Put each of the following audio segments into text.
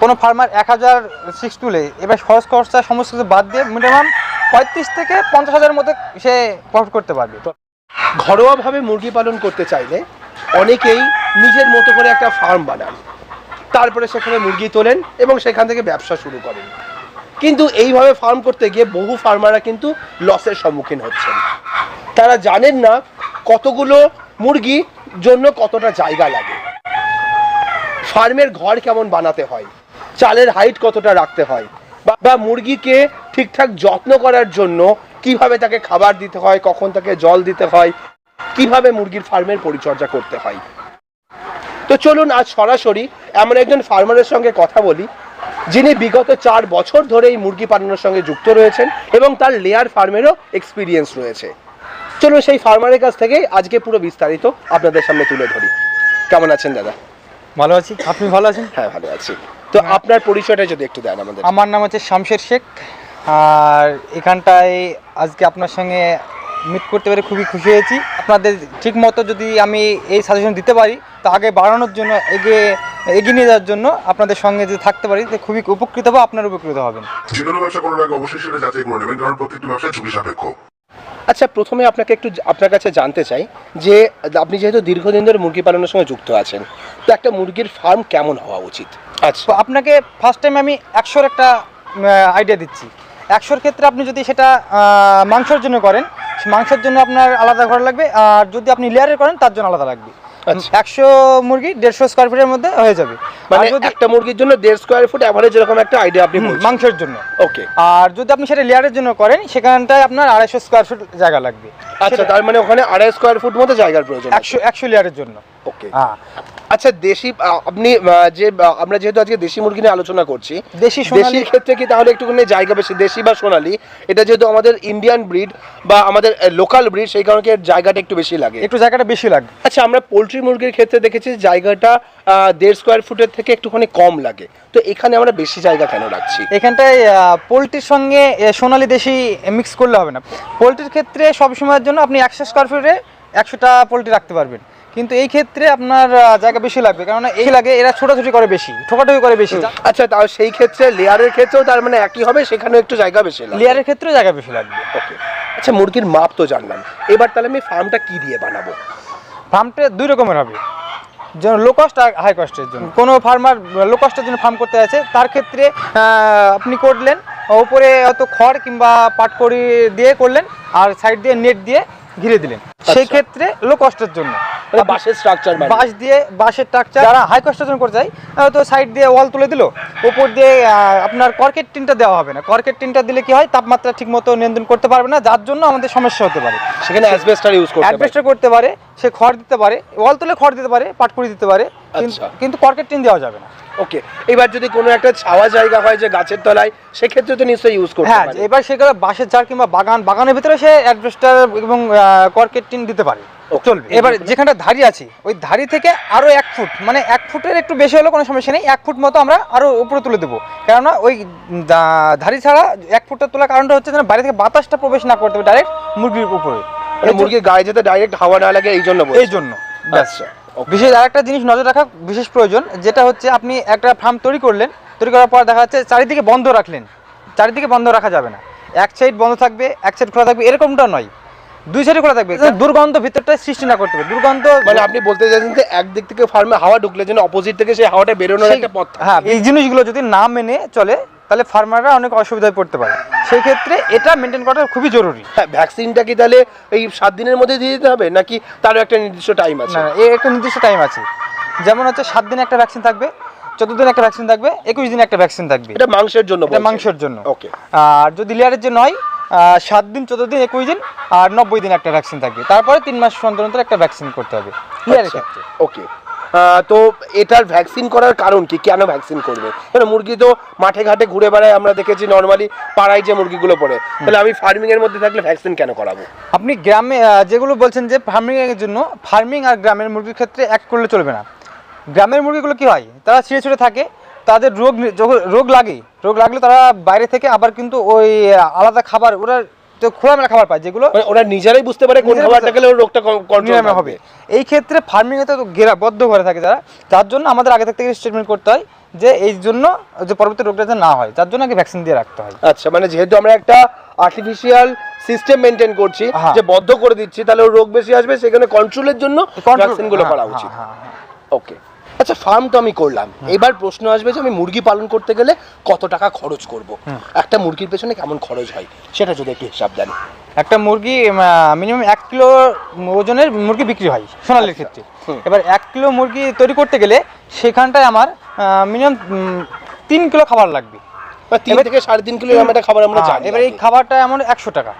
কোনো ফার্মার এক হাজার সিক্স তুলে, এবার খরচ খরচা সমস্ত কিছু বাদ দিয়ে মিনিমাম পঁয়ত্রিশ থেকে পঞ্চাশ হাজারের মধ্যে সে প্রফিট করতে পারবে। ঘরোয়াভাবে মুরগি পালন করতে চাইলে অনেকেই নিজের মতো করে একটা ফার্ম বানান, তারপরে সেখানে মুরগি তোলেন এবং সেখান থেকে ব্যবসা শুরু করেন। কিন্তু এইভাবে ফার্ম করতে গিয়ে বহু ফার্মাররা কিন্তু লসের সম্মুখীন হচ্ছেন। তারা জানেন না কতগুলো মুরগি জন্য কতটা জায়গা লাগে। ফার্মের ঘর কেমন বানাতে হয়? চালের হাইট কতটা রাখতে হয়? বা- মুরগিকে ঠিকঠাক যত্ন করার জন্য কীভাবে তাকে খাবার দিতে হয়, কখন তাকে জল দিতে হয়, কীভাবে মুরগির ফার্মের পরিচর্যা করতে হয়? তো চলুন আজ সরাসরি এমন একজন ফার্মারের সঙ্গে কথা বলি, যিনি বিগত চার বছর ধরে এই মুরগি পালনের সঙ্গে যুক্ত রয়েছেন এবং তার লেয়ার ফার্মেরও এক্সপিরিয়েন্স রয়েছে। চলুন সেই ফার্মারের কাছ থেকে আজকে পুরো বিস্তারিত আপনাদের সামনে তুলে ধরি। কেমন আছেন দাদা? ভালো আছি? আপনি ভালো আছেন? হ্যাঁ ভালো আছি। তো আপনার পরিচয়টা যদি একটু দেন আমাদের। আমার নাম হচ্ছে শামশের শেখ। আর এখানটায় আজকে আপনার সঙ্গে মিট করতে পেরে খুবই খুশি হয়েছি। আপনাদের ঠিক মতো যদি আমি এই সাজেশন দিতে পারি তা আগে বাড়ানোর জন্য এগিয়ে এগিয়ে নিয়ে যাওয়ার জন্য আপনাদের সঙ্গে যদি থাকতে পারি তো খুবই উপকৃত হব আপনার উপকৃত হবেন। যে কোনো ব্যবসা করার আগে অবশ্যই সেটা যাচাই করে নেবেন কারণ প্রত্যেকটি ব্যবসায় ঝুঁকি সাপেক্ষ। আচ্ছা প্রথমে আপনাকে একটু আপনার কাছে জানতে চাই যে, আপনি যেহেতু দীর্ঘদিন ধরে মুরগি পালনের সঙ্গে যুক্ত আছেন, তো একটা মুরগির ফার্ম কেমন হওয়া উচিত? আচ্ছা। আপনাকে ফার্স্ট টাইম আমি একশোর একটা আইডিয়া দিচ্ছি। একশোর ক্ষেত্রে আপনি যদি সেটা মাংসের জন্য করেন মাংসের জন্য আপনার আলাদা ঘর লাগবে, আর যদি আপনি লেয়ারের করেন, তার জন্য আলাদা লাগবে। একশো মুরগি দেড়শো স্কোয়ার ফিটের মধ্যে হয়ে যাবে। মানে একটা মুরগির জন্য দেড় স্কোয়ার ফুট অ্যাভারেজ এরকম একটা আইডিয়া আপনি মাংসের জন্য। ওকে আর যদি আপনি সেটা লেয়ারের জন্য করেন সেখানটায় আপনার আড়াইশো স্কোয়ার ফিট জায়গা লাগবে। আচ্ছা তার মানে ওখানে আড়াই স্কোয়ার ফুট মতো জায়গার প্রয়োজন একশো একশো লেয়ারের জন্য। ওকে হ্যাঁ আচ্ছা দেশি আপনি যে আমরা যেহেতু আজকে দেশি মুরগি নিয়ে আলোচনা করছি দেশি দেশির ক্ষেত্রে কি তাহলে একটুখানি জায়গা বেশি দেশি বা সোনালি? এটা যেহেতু আমাদের ইন্ডিয়ান ব্রিড বা আমাদের লোকাল ব্রিড সেই কারণে জায়গাটা একটু বেশি লাগে? একটু জায়গাটা বেশি লাগে আচ্ছা আমরা পোলট্রি মুরগির ক্ষেত্রে দেখেছি জায়গাটা দেড় স্কোয়ার ফুটের থেকে একটুখানি কম লাগে। তো এখানে আমরা বেশি জায়গা কেন রাখছি? এখানটায় পোলট্রির সঙ্গে সোনালী দেশি মিক্স করলে হবে না। পোলট্রির ক্ষেত্রে সব সময়ের জন্য আপনি একশো স্কোয়ার ফিটে একশোটা পোলট্রি রাখতে পারবেন। কিন্তু এই ক্ষেত্রে আপনার জায়গা বেশি লাগবে। কারণ এই লাগে এরা ছোটাছুটি করে বেশি ঠোকাঠুকি করে বেশি। আচ্ছা তাও সেই ক্ষেত্রে লেয়ারের ক্ষেত্রেও তার মানে একই হবে সেখানে একটু জায়গা বেশি লাগে লেয়ারের ক্ষেত্রেও জায়গা বেশি লাগবে। ওকে আচ্ছা মুরগির মাপ তো জানলাম। এবার তাহলে আমি ফার্মটা কি দিয়ে বানাবো? ফার্মটা দুই রকমের হবে। যেমন লো কস্ট আর হাই কস্টের জন্য। কোনো ফার্মার লো কস্টের জন্য ফার্ম করতে আছে তার ক্ষেত্রে আপনি করলেন ওপরে হয়তো খড় কিংবা পাটকড়ি দিয়ে করলেন, আর সাইড দিয়ে নেট দিয়ে ঘিরে দিলেন। সেই ক্ষেত্রে লো কস্টের জন্য। মানে বাঁশের স্ট্রাকচার বাঁশ দিয়ে বাঁশের টাকচার যারা হাই কনস্ট্রাকশন করতে চাই তো সাইড দিয়ে ওয়াল তুলে দিল। উপর দিয়ে আপনার কর্কেট টিনটা দেওয়া হবে না। কর্কেট টিনটা দিলে কি হয়? তাপমাত্রা ঠিকমতো নিয়ন্ত্রণ করতে পারবে না যার জন্য আমাদের সমস্যা হতে পারে। সেখানে অ্যাসবেস্টার ইউজ করতে পারি। অ্যাডভেস্টার করতে পারে সে খড় দিতে পারে ওয়াল তুলে খড় দিতে পারে পাটকুড়ি দিতে পারে কিন্তু- আচ্ছা। কর্কেট টিন দেওয়া যাবে না। ওকে এবার যদি কোনো একটা ছাওয়া জায়গা হয় যে গাছের তলায় সেক্ষেত্রে তো নিশ্চয়ই ইউজ করতে হ্যাঁ এবার সেগুলো বাঁশের ঝাড় কিংবা বাগান বাগানের ভিতরে সে অ্যাডভেস্টার এবং কর্কেট টিন দিতে পারে। চলবে। এবার যেখানটা ধারি আছে ওই ধারি থেকে আরও এক ফুট মানে এক ফুটের একটু বেশি হলেও কোনো সমস্যা নেই এক ফুট মতো আমরা আরও উপরে তুলে দেবো। কেননা ওই ধারি ছাড়া এক ফুটটা তোলার কারণটা হচ্ছে যেন বাইরে থেকে বাতাসটা প্রবেশ না করতে হবে ডাইরেক্ট মুরগির উপরে। মানে মুরগির গায়ে যাতে ডাইরেক্ট হাওয়া না লাগে এই জন্য। এই জন্য ব্যাস। আচ্ছা. বিশেষ আরেকটা জিনিস নজর রাখা বিশেষ প্রয়োজন যেটা হচ্ছে আপনি একটা ফার্ম তৈরি করলেন তৈরি করার পর দেখা যাচ্ছে চারিদিকে বন্ধ রাখলেন চারিদিকে বন্ধ রাখা যাবে না। এক সাইড বন্ধ থাকবে এক সাইড খোলা থাকবে এরকমটা নয়। দুই সাইডে খোলা থাকবে। দুর্গন্ধ ভিতরটা সৃষ্টি না করতে হবে। দুর্গন্ধ মানে আপনি বলতে চাইছেন যে একদিক থেকে ফার্মে হাওয়া ঢুকলে যেন অপোজিট থেকে সেই হাওয়াটা বেরোনোর একটা পথ হ্যাঁ এই জিনিসগুলো যদি না মেনে চলে তাহলে ফার্মাররা অনেক অসুবিধায় পড়তে পারে। সেই ক্ষেত্রে এটা মেনটেন করা খুবই জরুরি। হ্যাঁ ভ্যাকসিনটা কি তাহলে এই সাত দিনের মধ্যে দিয়ে দিতে হবে নাকি তারও একটা নির্দিষ্ট টাইম আছে? না এর একটা নির্দিষ্ট টাইম আছে। যেমন হচ্ছে সাত দিনে একটা ভ্যাকসিন থাকবে চোদ্দ দিনে একটা ভ্যাকসিন থাকবে একুশ দিনে একটা ভ্যাকসিন থাকবে। এটা মাংসের জন্য এটা মাংসের জন্য। ওকে আর যদি লেয়ারের যে আহ, সাত দিন চোদ্দ দিন একুশ দিন আর নব্বই দিন একটা ভ্যাকসিন থাকবে। তারপরে তিন মাস অন্তর অন্তর একটা ভ্যাকসিন করতে হবে। লেয়ারের আচ্ছা। ক্ষেত্রে। ওকে তো এটার ভ্যাকসিন করার কারণ কি? কেন ভ্যাকসিন করবে? কারণ মুরগি তো মাঠে ঘাটে ঘুরে বেড়ায়? আমরা দেখেছি নর্মালি পাড়ায় যে মুরগিগুলো পড়ে। তাহলে আমি ফার্মিং এর মধ্যে থাকলে ভ্যাকসিন কেন করাবো? আপনি গ্রামে যেগুলো বলছেন যে ফার্মিং এর জন্য ফার্মিং আর গ্রামের মুরগির ক্ষেত্রে এক করলে চলবে না। গ্রামের মুরগিগুলো কি হয়? তারা ছিঁড়ে ছিঁড়ে থাকে। তাদের রোগ রোগ লাগে রোগ লাগলে তারা বাইরে থেকে আবার কিন্তু ওই আলাদা খাবার ওরা তো খোলামেলা খাবার পায় যেগুলো মানে ওরা নিজেরাই বুঝতে পারে কোন খাবারটা খেলে রোগটা কন্ট্রোল হবে। এই ক্ষেত্রে ফার্মিং এ তো ঘেরা বদ্ধ ঘরে থাকে যারা। তার জন্য আমাদের আগে থেকে স্টেটমেন্ট করতে হয় যে এই জন্য যে পরবর্তী রোগটা যাতে না হয় যার জন্য আগে ভ্যাকসিন দিয়ে রাখতে হয়। আচ্ছা মানে যেহেতু আমরা একটা আর্টিফিশিয়াল সিস্টেম মেনটেন করছি হ্যাঁ। যে বদ্ধ করে দিচ্ছি তাহলে রোগ বেশি আসবে সেখানে কন্ট্রোলের জন্য ভ্যাকসিনগুলো হ্যাঁ, করা উচিত। হ্যাঁ, হ্যাঁ। ওকে আচ্ছা ফার্ম তো আমি করলাম। এবার প্রশ্ন আসবে যে আমি মুরগি পালন করতে গেলে কত টাকা খরচ করব? একটা মুরগির পেছনে কেমন খরচ হয়? সেটা যদি একটু হিসাব দেন একটা মুরগি মিনিমাম এক কিলো ওজনের মুরগি বিক্রি হয় সোনালির ক্ষেত্রে। এবার এক কিলো মুরগি তৈরি করতে গেলে সেখানটায় আমার মিনিমাম তিন কিলো খাবার লাগবে। তিন থেকে সাড়ে তিন কিলো খাবার আমরা হ্যাঁ, জানি এবার এই খাবারটা এমন একশো টাকা।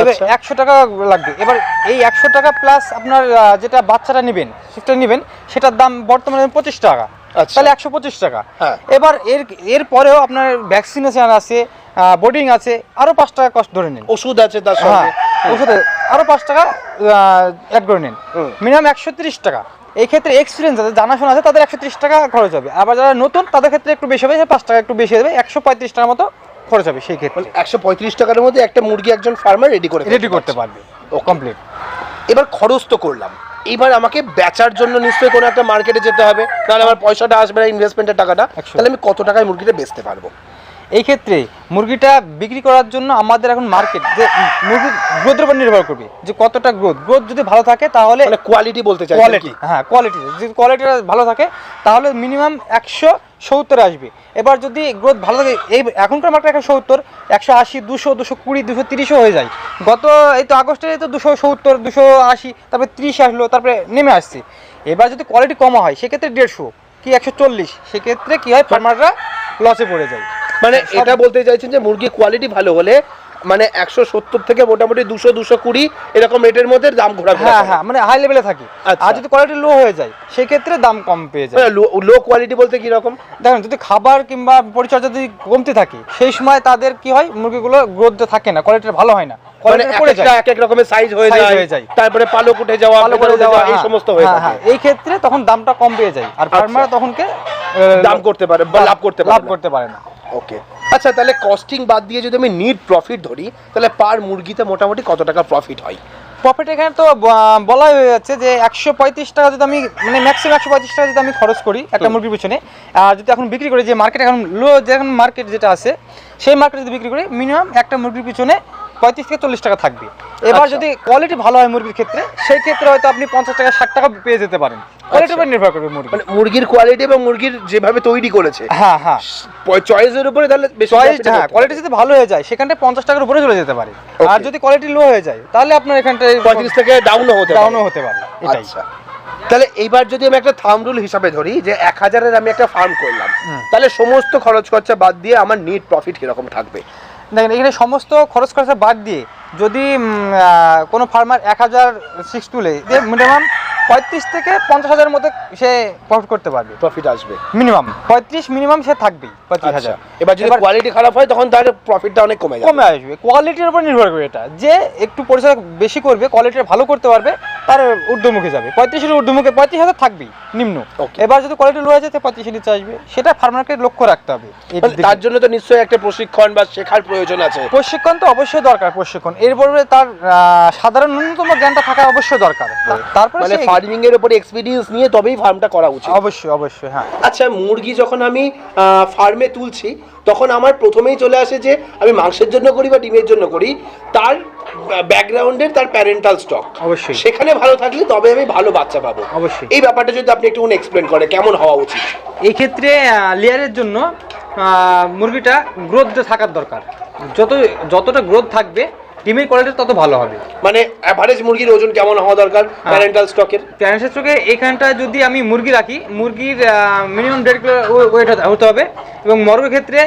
এবার আচ্ছা। একশো টাকা লাগবে। এবার এই একশো টাকা প্লাস আপনার যেটা বাচ্চাটা নেবেন সেটা নেবেন সেটার দাম বর্তমানে পঁচিশ টাকা। আচ্ছা। তাহলে একশো পঁচিশ টাকা। হ্যাঁ। এবার এর এর পরেও আপনার ভ্যাকসিনেশন আছে বোর্ডিং আছে আরও পাঁচ টাকা কষ্ট ধরে নিন। ওষুধ আছে তার হ্যাঁ সঙ্গে। ওষুধে আরও পাঁচ টাকা অ্যাড করে নিন। মিনিমাম একশো তিরিশ টাকা। এই ক্ষেত্রে এক্সপিরিয়েন্স আছে জানাশোনা আছে তাদের একশো তিরিশ টাকা খরচ হবে। আবার যারা নতুন তাদের ক্ষেত্রে একটু বেশি হবে পাঁচ টাকা একটু বেশি হবে একশো পঁয়ত্রিশ টাকার মতো খরচ হবে সেই ক্ষেত্রে। একশো পঁয়ত্রিশ টাকার মধ্যে একটা মুরগি একজন ফার্মার রেডি করে রেডি করতে পারবে। ও কমপ্লিট এবার খরচ তো করলাম। এবার আমাকে বেচার জন্য নিশ্চয়ই কোনো একটা মার্কেটে যেতে হবে। তাহলে আমার পয়সাটা আসবে না ইনভেস্টমেন্টের টাকাটা। তাহলে আমি কত টাকায় মুরগিটা বেচতে পারব? এই ক্ষেত্রে মুরগিটা বিক্রি করার জন্য আমাদের এখন মার্কেট যে মুরগির গ্রোথের উপর নির্ভর করবে যে কতটা গ্রোথ গ্রোথ যদি ভালো থাকে তাহলে মানে কোয়ালিটি বলতে চাই কোয়ালিটি হ্যাঁ কোয়ালিটি যদি কোয়ালিটিটা ভালো থাকে তাহলে মিনিমাম একশো সত্তর আসবে। এবার যদি গ্রোথ ভালো থাকে এই এখনকার মার্কেট একশো সত্তর একশো আশি দুশো দুশো কুড়ি দুশো তিরিশও হয়ে যায়। গত এই তো আগস্টে তো দুশো সত্তর দুশো আশি তারপরে তিরিশ আসলো তারপরে নেমে আসছে। এবার যদি কোয়ালিটি কম হয় সেক্ষেত্রে দেড়শো কি একশো চল্লিশ সেক্ষেত্রে কী হয় ফার্মাররা লসে পড়ে যায়। মানে এটা বলতে চাইছেন যে মুরগির কোয়ালিটি ভালো হলে মানে একশো সত্তর থেকে মোটামুটি দুশো দুশো কুড়ি এরকম রেটের মধ্যে দাম ঘোরাফেরা হ্যাঁ হ্যাঁ। মানে হাই লেভেলে থাকে। আচ্ছা। আর যদি কোয়ালিটি লো হয়ে যায় সেক্ষেত্রে দাম কম পেয়ে যায়। মানে লো কোয়ালিটি বলতে কি রকম? দেখেন যদি খাবার কিংবা পরিচর্যা যদি কমতে থাকে সেই সময় তাদের কি হয় মুরগিগুলো গ্রোথ থাকে না কোয়ালিটি ভালো হয় না। মানে এক পড়ে একটা যায়। এক এক রকমের সাইজ হয়ে যায় তারপরে পালক উঠে যাওয়া ভালো উঠে যাওয়া, এই সমস্ত হয়ে এই ক্ষেত্রে তখন দামটা কম পেয়ে যায়। আর ফার্মার তখনকে আহ, দাম করতে পারে বা লাভ করতে পারে লাভ করতে পারে না। ওকে আচ্ছা তাহলে কস্টিং বাদ দিয়ে যদি আমি নিট প্রফিট ধরি তাহলে পার মুরগিতে মোটামুটি কত টাকা প্রফিট হয়? প্রফিট এখানে তো বলা বলাই হয়ে যাচ্ছে যে একশো পঁয়ত্রিশ টাকা যদি আমি মানে ম্যাক্সিমাম একশো পঁয়ত্রিশ টাকা যদি আমি খরচ করি একটা মুরগির পিছনে আর যদি এখন বিক্রি করি যে মার্কেট এখন লো যে এখন মার্কেট যেটা আছে সেই মার্কেট যদি বিক্রি করি মিনিমাম একটা মুরগির পিছনে পঁয়ত্রিশ থেকে চল্লিশ টাকা থাকবে। এবার আচ্ছা। যদি কোয়ালিটি ভালো হয় মুরগির ক্ষেত্রে সেই ক্ষেত্রে হয়তো আপনি পঞ্চাশ টাকা ষাট টাকা পেয়ে যেতে পারেন। কোয়ালিটির উপর নির্ভর করবে মুরগি। মানে মুরগির কোয়ালিটি এবং মুরগির যেভাবে তৈরি করেছে। হ্যাঁ হ্যাঁ। চয়েসের উপরে তাহলে চয়েস হ্যাঁ কোয়ালিটি যদি ভালো হয়ে যায় সেখানটায় পঞ্চাশ টাকার উপরে চলে যেতে পারে। আর যদি কোয়ালিটি লো হয়ে যায় তাহলে আপনার এখানটায় পঁয়ত্রিশ থেকে ডাউনও হতে। ডাউনও হতে পারে এটাই। আচ্ছা। তাহলে এইবার যদি আমি একটা থাম রুল হিসাবে ধরি যে এক হাজারের আমি একটা ফার্ম করলাম তাহলে সমস্ত খরচ খরচা বাদ দিয়ে আমার নিট প্রফিট কীরকম থাকবে? দেখেন এখানে সমস্ত খরচ খরচা বাদ দিয়ে যদি কোনো ফার্মার এক হাজার সিক্স তুলে মিনিমাম পঁয়ত্রিশ থেকে পঞ্চাশ হাজারের মধ্যে সে প্রফিট করতে পারবে। প্রফিট আসবে। মিনিমাম পঁয়ত্রিশ মিনিমাম সে থাকবেই পঁয়ত্রিশ আচ্ছা। হাজার। এবার যদি কোয়ালিটি খারাপ হয় তখন তার প্রফিটটা অনেক কমে যাবে। কমে আসবে। কোয়ালিটির উপর নির্ভর করে এটা। যে একটু পরিচয় বেশি করবে কোয়ালিটি ভালো করতে পারবে তার ঊর্ধ্বমুখী যাবে। পঁয়ত্রিশের ঊর্ধ্বমুখে পঁয়ত্রিশ হাজার থাকবেই নিম্ন। এবার যদি কোয়ালিটি লো হয়ে যায় পঁয়ত্রিশের নিচে আসবে। সেটা ফার্মারকে লক্ষ্য রাখতে হবে। তার জন্য তো নিশ্চয়ই একটা প্রশিক্ষণ বা শেখার প্রয়োজন আছে। প্রশিক্ষণ তো অবশ্যই দরকার প্রশিক্ষণ। এরপরে তার সাধারণ ন্যূনতম জ্ঞানটা থাকা অবশ্যই দরকার। তারপরে মানে ফার্মিং এর উপর এক্সপিরিয়েন্স নিয়ে তবেই ফার্মটা করা উচিত। অবশ্যই অবশ্যই হ্যাঁ। আচ্ছা মুরগি যখন আমি ফার্মে তুলছি তখন আমার প্রথমেই চলে আসে যে আমি মাংসের জন্য করি বা ডিমের জন্য করি তার ব্যাকগ্রাউন্ডের তার প্যারেন্টাল স্টক অবশ্যই। সেখানে ভালো থাকলে তবে আমি ভালো বাচ্চা পাবো। অবশ্যই। এই ব্যাপারটা যদি আপনি একটু এক্সপ্লেন করে কেমন হওয়া উচিত? এই ক্ষেত্রে লেয়ারের জন্য মুরগিটা গ্রোথ থাকার দরকার। যত যতটা গ্রোথ থাকবে ডিমের কোয়ালিটি তত ভালো হবে। মানে অ্যাভারেজ মুরগির ওজন কেমন হওয়া দরকার প্যারেন্টাল স্টকের প্যারেন্টসের চোখে এইখানটা যদি আমি মুরগি রাখি মুরগির মিনিমাম দেড় কিলো ওয়েট হতে হবে। এবং মর্গের ক্ষেত্রে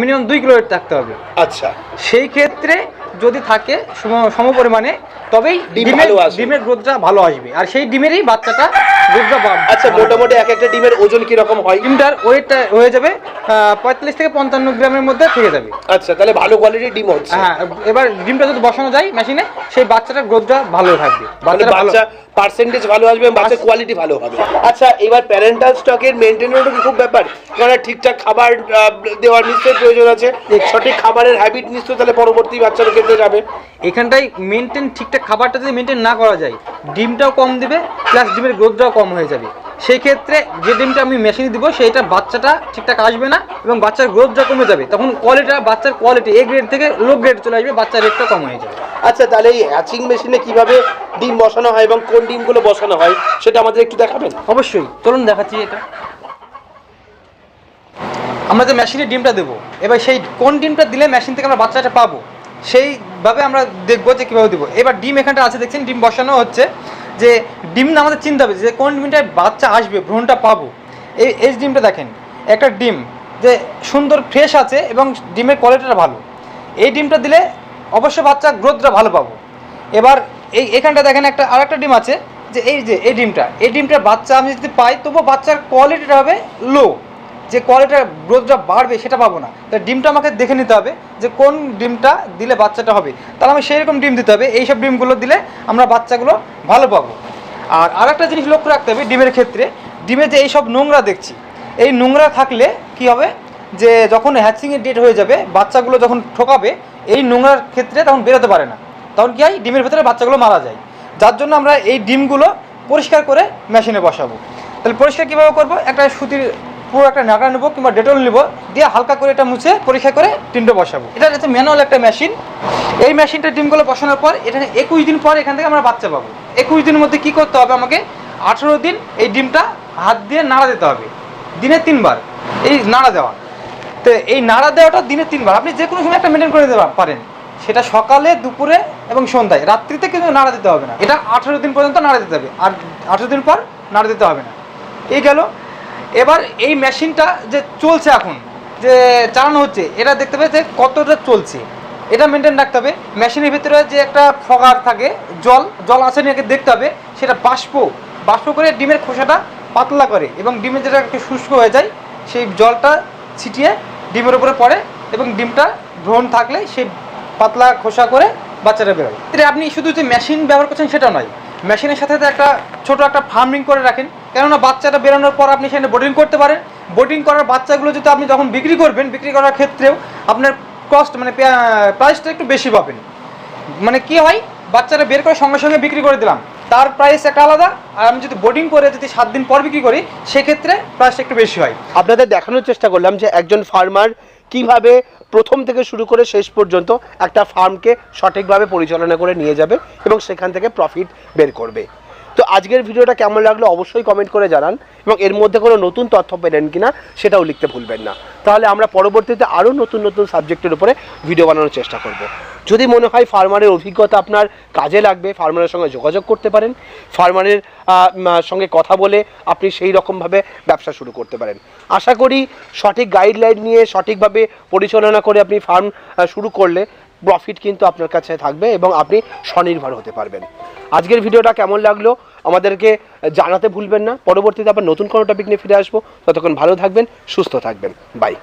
মিনিমাম দুই কিলো ওয়েট থাকতে হবে। আচ্ছা। সেই ক্ষেত্রে যদি থাকে সম- সম পরিমাণে তবেই ডিমের ডিমের গ্রোথটা ভালো আসবে। আর সেই ডিমেরই বাচ্চাটা গ্রোথটা আচ্ছা মোটামুটি এক একটা ডিমের ওজন কীরকম হয়? ডিমটার ওয়েটটা হয়ে যাবে পঁয়তাল্লিশ থেকে পঞ্চান্ন গ্রামের মধ্যে থেকে যাবে। আচ্ছা তাহলে ভালো কোয়ালিটির ডিম হচ্ছে। হ্যাঁ এবার ডিমটা যদি বসানো যায় মেশিনে সেই বাচ্চাটার গ্রোথটা ভালো থাকবে। বাচ্চা পার্সেন্টেজ ভালো আসবে বাচ্চার কোয়ালিটি ভালো হবে। আচ্ছা এবার প্যারেন্টাল স্টকের মেনটেনেরও কি খুব ব্যাপার? কারণ ঠিকঠাক খাবার দেওয়ার নিশ্চয়ই প্রয়োজন আছে। সঠিক খাবারের হ্যাবিট নিশ্চয়ই তাহলে পরবর্তী বাচ্চার ক্ষেত্রে যাবে। এখানটায় মেনটেন ঠিকঠাক খাবারটা যদি মেনটেন না করা যায় ডিমটাও কম দিবে প্লাস ডিমের গ্রোথটাও কম হয়ে যাবে। সেই ক্ষেত্রে যে ডিমটা আমি মেশিনে দিব সেইটা বাচ্চাটা ঠিকঠাক আসবে না এবং বাচ্চার গ্রোথটা কমে যাবে। তখন কোয়ালিটিটা বাচ্চার কোয়ালিটি এ গ্রেড থেকে লো গ্রেড চলে আসবে বাচ্চার রেটটা কম হয়ে যাবে। আচ্ছা তাহলে এই হ্যাচিং মেশিনে কীভাবে ডিম বসানো হয় এবং কোন ডিমগুলো বসানো হয় সেটা আমাদের একটু দেখাবেন? অবশ্যই। চলুন দেখাচ্ছি এটা। আমরা যে মেশিনে ডিমটা দেবো এবার সেই কোন ডিমটা দিলে মেশিন থেকে আমরা বাচ্চাটা পাবো? সেইভাবে আমরা দেখব যে কীভাবে দেবো। এবার ডিম এখানটা আছে, দেখছেন? ডিম বসানো হচ্ছে যে ডিম না আমাদের চিন্তা হবে যে কোন ডিমটায় বাচ্চা আসবে, ভ্রূণটা পাবো। এই এই ডিমটা দেখেন, একটা ডিম যে সুন্দর ফ্রেশ আছে এবং ডিমের কোয়ালিটিটা ভালো। এই ডিমটা দিলে অবশ্যই বাচ্চা গ্রোথটা ভালো পাবো। এবার এই, এখানটা দেখেন একটা আর একটা ডিম আছে যে এই যে, এই ডিমটা, এই ডিমটার বাচ্চা আমি যদি পাই, তবুও বাচ্চার কোয়ালিটিটা হবে লো যে কোয়ালিটির গ্রোথটা বাড়বে সেটা পাবো না। তাই ডিমটা আমাকে দেখে নিতে হবে যে কোন ডিমটা দিলে বাচ্চাটা হবে। তাহলে আমি সেই রকম ডিম দিতে হবে, এইসব ডিমগুলো দিলে আমরা বাচ্চাগুলো ভালো পাবো। আর আরেকটা জিনিস লক্ষ্য রাখতে হবে ডিমের ক্ষেত্রে, ডিমে যে এইসব নোংরা দেখছি, এই নোংরা থাকলে কি হবে? যে যখন হ্যাচিংয়ের ডেট হয়ে যাবে, বাচ্চাগুলো যখন ঠোকাবে, এই নোংরার ক্ষেত্রে তখন বেরোতে পারে না। তখন কি হয়? ডিমের ভেতরে বাচ্চাগুলো মারা যায়। যার জন্য আমরা এই ডিমগুলো পরিষ্কার করে মেশিনে বসাবো। তাহলে পরিষ্কার কীভাবে করব? একটা সুতির পুরো একটা নাকা নেব কিংবা ডেটল নেব, দিয়ে হালকা করে এটা মুছে পরীক্ষা করে ডিমটা বসাবো। এটা হচ্ছে ম্যানুয়াল একটা মেশিন। এই মেশিনটা ডিমগুলো বসানোর পর এখানে একুশ দিন পর এখান থেকে আমরা বাচ্চা পাবো। একুশ দিনের মধ্যে কী করতে হবে আমাকে? আঠেরো দিন এই ডিমটা হাত দিয়ে নাড়া দিতে হবে। দিনে তিনবার এই নাড়া দেওয়া। তো এই নাড়া দেওয়াটা দিনে তিনবার। আপনি যে কোনো সময় একটা মেনটেন করে দিতে পারেন। সেটা সকালে, দুপুরে এবং সন্ধ্যায়। রাত্রিতে কিন্তু নাড়া দিতে হবে না। এটা আঠেরো দিন পর্যন্ত নাড়া দিতে হবে। আর আঠেরো দিন পর নাড়া দিতে হবে না। এই গেল এবার এই মেশিনটা যে চলছে এখন, যে চালানো হচ্ছে, এটা দেখতে হবে যে কতটা চলছে। এটা মেনটেন রাখতে হবে। মেশিনের ভিতরে যে একটা ফগার থাকে, জল জল আছে নাকি দেখতে হবে, সেটা বাষ্প বাষ্প করে ডিমের খোসাটা পাতলা করে এবং ডিমের যেটা একটু শুষ্ক হয়ে যায়, সেই জলটা ছিটিয়ে ডিমের উপরে পড়ে এবং ডিমটা ভ্রণ থাকলে সেই পাতলা খোসা করে বাচ্চাটা বেরোয়। আপনি শুধু যে মেশিন ব্যবহার করছেন সেটা নয় মেশিনের সাথে একটা ছোট একটা ফার্মিং করে রাখেন। কেননা বাচ্চাটা বেরোনোর পর আপনি সেখানে বোর্ডিং করতে পারেন। বোর্ডিং করার বাচ্চাগুলো যদি আপনি যখন বিক্রি করবেন, বিক্রি করার ক্ষেত্রেও আপনার কস্ট মানে প্রাইসটা একটু বেশি পাবেন। মানে কি হয়? বাচ্চাটা বের করে সঙ্গে সঙ্গে বিক্রি করে দিলাম। তার প্রাইস একটা আলাদা। আর আমি যদি বোর্ডিং করে যদি সাত দিন পর বিক্রি করি, সেক্ষেত্রে প্রাইসটা একটু বেশি হয়। আপনাদের দেখানোর চেষ্টা করলাম যে একজন ফার্মার কীভাবে প্রথম থেকে শুরু করে শেষ পর্যন্ত একটা ফার্মকে সঠিকভাবে পরিচালনা করে নিয়ে যাবে এবং সেখান থেকে প্রফিট বের করবে। তো আজকের ভিডিওটা কেমন লাগল অবশ্যই কমেন্ট করে জানান এবং এর মধ্যে কোনো নতুন তথ্য পেলেন কিনা সেটাও লিখতে ভুলবেন না। তাহলে আমরা পরবর্তীতে আরও নতুন নতুন সাবজেক্টের উপরে ভিডিও বানানোর চেষ্টা করব। যদি মনে হয় ফার্মারের অভিজ্ঞতা আপনার কাজে লাগবে ফার্মারের সঙ্গে যোগাযোগ করতে পারেন ফার্মারের সঙ্গে কথা বলে আপনি সেই রকমভাবে ব্যবসা শুরু করতে পারেন। আশা করি সঠিক গাইডলাইন নিয়ে সঠিকভাবে পরিচালনা করে আপনি ফার্ম শুরু করলে প্রফিট কিন্তু আপনার কাছে থাকবে এবং আপনি স্বনির্ভর হতে পারবেন। আজকের ভিডিওটা কেমন লাগল? আমাদেরকে জানাতে ভুলবেন না। পরবর্তীতে আবার নতুন কোনো টপিক নিয়ে ফিরে আসব। ততক্ষণ ভালো থাকবেন, সুস্থ থাকবেন। বাই